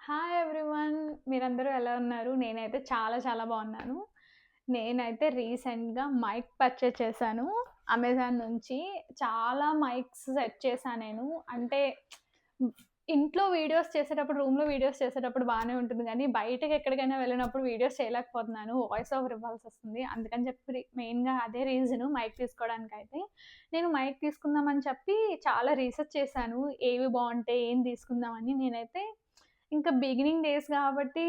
Hi everyone మీరందరూ ఎలా ఉన్నారు? నేనైతే చాలా చాలా బాగున్నాను. నేనైతే రీసెంట్గా మైక్ పర్చేజ్ చేశాను. అమెజాన్ నుంచి చాలా మైక్స్ సెట్ చేశాను నేను. అంటే ఇంట్లో వీడియోస్ చేసేటప్పుడు రూమ్లో వీడియోస్ చేసేటప్పుడు బాగానే ఉంటుంది. కానీ బయటకు ఎక్కడికైనా వెళ్ళినప్పుడు వీడియోస్ చేయలేకపోతున్నాను. వాయిస్ ఓవర్ ఇవ్వాల్సి వస్తుంది. అందుకని చెప్పి మెయిన్గా అదే రీజను మైక్ తీసుకోవడానికి అయితే నేను మైక్ తీసుకుందామని చెప్పి చాలా రీసెర్చ్ చేశాను. ఏవి బాగుంటాయి? ఏం తీసుకుందామని నేనైతే ఇంకా బిగినింగ్ డేస్ కాబట్టి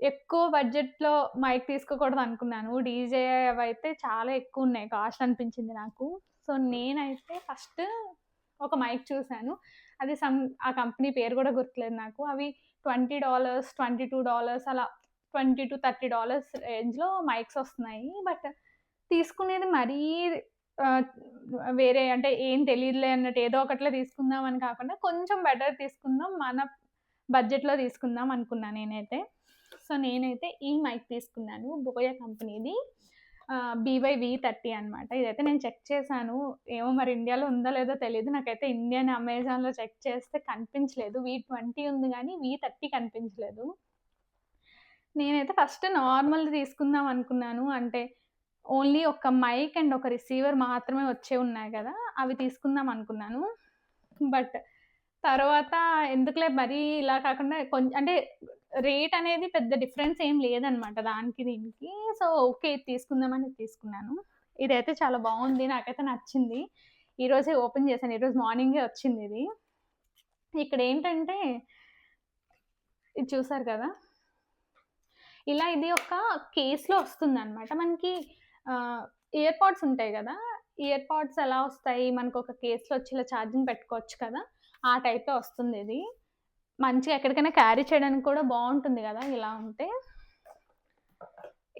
ఎక్కువ బడ్జెట్లో మైక్ తీసుకోకూడదు అనుకున్నాను. డీజే అవి అయితే చాలా ఎక్కువ ఉన్నాయి. కాస్ట్ అనిపించింది నాకు. సో నేనైతే ఫస్ట్ ఒక మైక్ చూశాను. అది సమ్ ఆ కంపెనీ పేరు కూడా గుర్తులేదు నాకు. అవి twenty dollars twenty two dollars అలా ట్వంటీ టు థర్టీ డాలర్స్ రేంజ్లో మైక్స్ వస్తున్నాయి. బట్ తీసుకునేది మరీ వేరే అంటే ఏం తెలియదులే అన్నట్టు ఏదో ఒకటిలో తీసుకుందాం అని కాకుండా కొంచెం బెటర్ తీసుకుందాం. మన బడ్జెట్లో తీసుకుందాం అనుకున్నా నేనైతే. సో నేనైతే ఈ మైక్ తీసుకున్నాను బోయా కంపెనీది. బీవై వి థర్టీ అనమాట ఇదైతే నేను చెక్ చేశాను. ఏమో మరి ఇండియాలో ఉందో లేదో తెలియదు నాకైతే ఇండియన్ అమెజాన్లో చెక్ చేస్తే కనిపించలేదు. వి ట్వంటీ ఉంది కానీ వి థర్టీ కనిపించలేదు. నేనైతే ఫస్ట్ నార్మల్ తీసుకుందాం అనుకున్నాను. అంటే ఓన్లీ ఒక మైక్ అండ్ ఒక రిసీవర్ మాత్రమే వచ్చే ఉన్నాయి కదా అవి తీసుకుందాం అనుకున్నాను. బట్ తర్వాత ఎందుకులే మరీ ఇలా కాకుండా కొంచెం అంటే రేట్ అనేది పెద్ద డిఫరెన్స్ ఏం లేదనమాట దానికి దీనికి. సో ఓకే ఇది తీసుకుందామని ఇది తీసుకున్నాను. ఇదైతే చాలా బాగుంది నాకైతే నచ్చింది. ఈరోజే ఓపెన్ చేశాను ఈరోజు మార్నింగే వచ్చింది ఇది. ఇక్కడ ఏంటంటే ఇది చూసారు కదా? ఇలా ఇది ఒక కేస్లో వస్తుంది అనమాట మనకి ఇయర్ పాడ్స్ ఉంటాయి కదా? ఇయర్ పాడ్స్ ఎలా వస్తాయి? మనకు ఒక కేసులో వచ్చి ఇలా ఛార్జింగ్ పెట్టుకోవచ్చు కదా? ఆ టైప్లో వస్తుంది ఇది. మంచిగా ఎక్కడికైనా క్యారీ చేయడానికి కూడా బాగుంటుంది కదా ఇలా ఉంటే.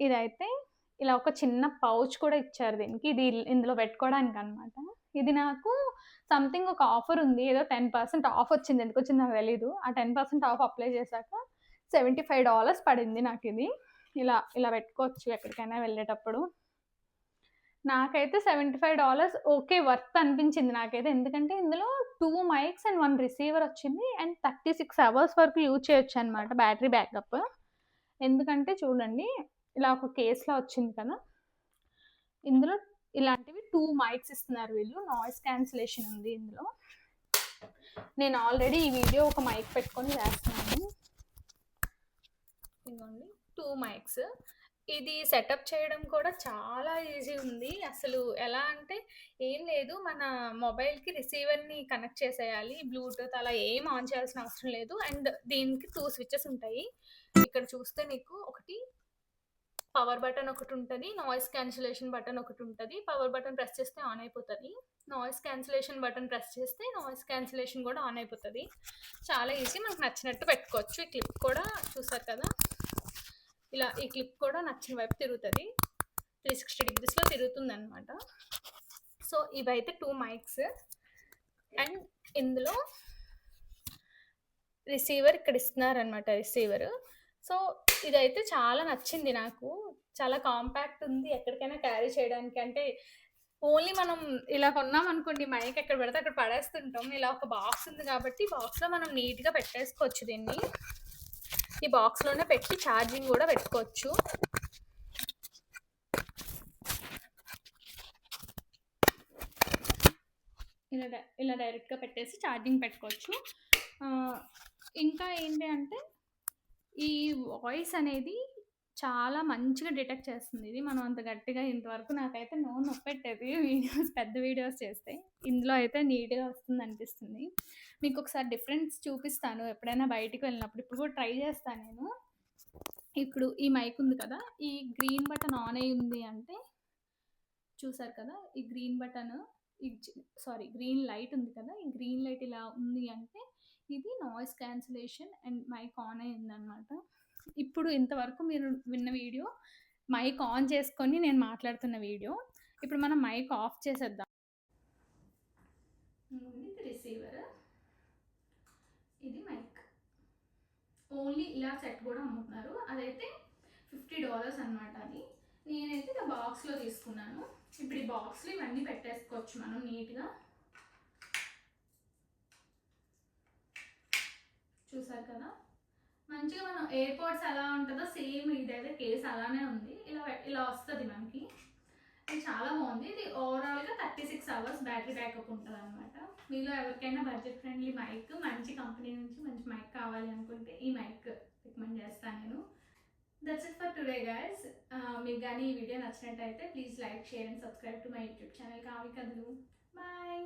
ఇదైతే ఇలా ఒక చిన్న పౌచ్ కూడా ఇచ్చారు దీనికి. ఇది ఇందులో పెట్టుకోవడానికి అనమాట ఇది నాకు సంథింగ్ ఒక ఆఫర్ ఉంది. ఏదో టెన్ పర్సెంట్ ఆఫ్ వచ్చింది. ఎందుకు వచ్చింది నాకు తెలీదు. ఆ టెన్ పర్సెంట్ ఆఫ్ అప్లై చేశాక సెవెంటీ ఫైవ్ డాలర్స్ పడింది నాకు ఇది. ఇలా ఇలా పెట్టుకోవచ్చు ఎక్కడికైనా వెళ్ళేటప్పుడు. నాకైతే seventy five dollars okay worth అనిపించింది నాకైతే. ఎందుకంటే ఇందులో two mics and one receiver వచ్చింది అండ్ థర్టీ సిక్స్ అవర్స్ వరకు యూజ్ చేయొచ్చు అనమాట బ్యాటరీ బ్యాకప్. ఎందుకంటే చూడండి ఇలా ఒక కేసులో వచ్చింది కదా. ఇందులో ఇలాంటివి టూ మైక్స్ ఇస్తున్నారు వీళ్ళు. నాయిస్ క్యాన్సిలేషన్ ఉంది ఇందులో. నేను ఆల్రెడీ ఈ వీడియో ఒక మైక్ పెట్టుకొని చేస్తున్నాను. ఇదిగోండి టూ మైక్స్. ఇది సెటప్ చేయడం కూడా చాలా ఈజీ ఉంది. అసలు ఎలా అంటే ఏం లేదు మన మొబైల్కి రిసీవర్ని కనెక్ట్ చేసేయాలి. బ్లూటూత్ అలా ఏం ఆన్ చేయాల్సిన అవసరం లేదు. అండ్ దీనికి టూ స్విచెస్ ఉంటాయి. ఇక్కడ చూస్తే నీకు ఒకటి పవర్ బటన్ ఒకటి ఉంటుంది నాయిస్ క్యాన్సిలేషన్ బటన్ ఒకటి ఉంటుంది. పవర్ బటన్ ప్రెస్ చేస్తే ఆన్ అయిపోతుంది. నాయిస్ క్యాన్సిలేషన్ బటన్ ప్రెస్ చేస్తే నాయిస్ క్యాన్సిలేషన్ కూడా ఆన్ అయిపోతుంది. చాలా ఈజీ. మనకు నచ్చినట్టు పెట్టుకోవచ్చు. ఈ క్లిప్ కూడా చూసారు కదా? ఇలా ఈ క్లిప్ కూడా నచ్చిన వైపు తిరుగుతుంది. త్రీ సిక్స్టీ డిగ్రీస్లో తిరుగుతుంది అనమాట సో ఇవైతే టూ మైక్స్. అండ్ ఇందులో రిసీవర్ ఇక్కడ ఇస్తున్నారనమాట రిసీవర్. సో ఇదైతే చాలా నచ్చింది నాకు. చాలా కాంపాక్ట్ ఉంది ఎక్కడికైనా క్యారీ చేయడానికి. అంటే ఓన్లీ మనం ఇలా కొన్నాం అనుకోండి మైక్ ఎక్కడ పెడితే అక్కడ పడేస్తుంటాం. ఇలా ఒక బాక్స్ ఉంది కాబట్టి బాక్స్లో మనం నీట్గా పెట్టేసుకోవచ్చు దీన్ని. ఈ బాక్స్లోనే పెట్టి ఛార్జింగ్ కూడా పెట్టుకోవచ్చు. ఇలా డై- ఇలా డైరెక్ట్గా పెట్టేసి ఛార్జింగ్ పెట్టుకోవచ్చు. ఇంకా ఏంటి అంటే ఈ వాయిస్ అనేది చాలా మంచిగా డిటెక్ట్ చేస్తుంది. ఇది మనం అంత గట్టిగా ఇంతవరకు నాకైతే నో నొప్పెట్టేది వీడియోస్ పెద్ద వీడియోస్ చేస్తే. ఇందులో అయితే నీట్గా వస్తుంది అనిపిస్తుంది మీకు ఒకసారి డిఫరెన్స్ చూపిస్తాను ఎప్పుడైనా బయటికి వెళ్ళినప్పుడు. ఇప్పుడు కూడా ట్రై చేస్తాను నేను. ఇప్పుడు ఈ మైక్ ఉంది కదా ఈ గ్రీన్ బటన్ ఆన్ అయి ఉంది అంటే చూసారు కదా ఈ గ్రీన్ బటన్ ఈ సారీ గ్రీన్ లైట్ ఉంది కదా ఈ గ్రీన్ లైట్ ఇలా ఉంది అంటే ఇది noise cancellation and mic on అయి ఉందన్నమాట. ఇప్పుడు ఇంతవరకు మీరు విన్న వీడియో మైక్ ఆన్ చేసుకొని నేను మాట్లాడుతున్న వీడియో. ఇప్పుడు మనం మైక్ ఆఫ్ చేసేద్దాం ఇది రిసీవర్ ఇది మైక్ ఓన్లీ ఇలా సెట్ కూడా అమ్ముతున్నారు. అదైతే ఫిఫ్టీ డాలర్స్ అనమాట అది. నేనైతే ఇక బాక్స్లో తీసుకున్నాను. ఇప్పుడు ఈ బాక్స్లో ఇవన్నీ పెట్టేసుకోవచ్చు మనం నీట్గా. చూసారు కదా? మంచిగా మనం ఎయిర్పోర్ట్స్ ఎలా ఉంటుందో? సేమ్ ఇదైతే కేస్ అలానే ఉంది. ఇలా ఇలా వస్తుంది మనకి. ఇది చాలా బాగుంది. ఇది ఓవరాల్గా thirty six hours battery backup ఉంటుంది అనమాట మీలో ఎవరికైనా బడ్జెట్ ఫ్రెండ్లీ మైక్ మంచి కంపెనీ నుంచి మంచి మైక్ కావాలి అనుకుంటే ఈ మైక్ రికమెండ్ చేస్తాను నేను. That's it for today guys మీకు కానీ ఈ వీడియో నచ్చినట్టయితే please like share and subscribe to my YouTube channel కావి కదలు బాయ్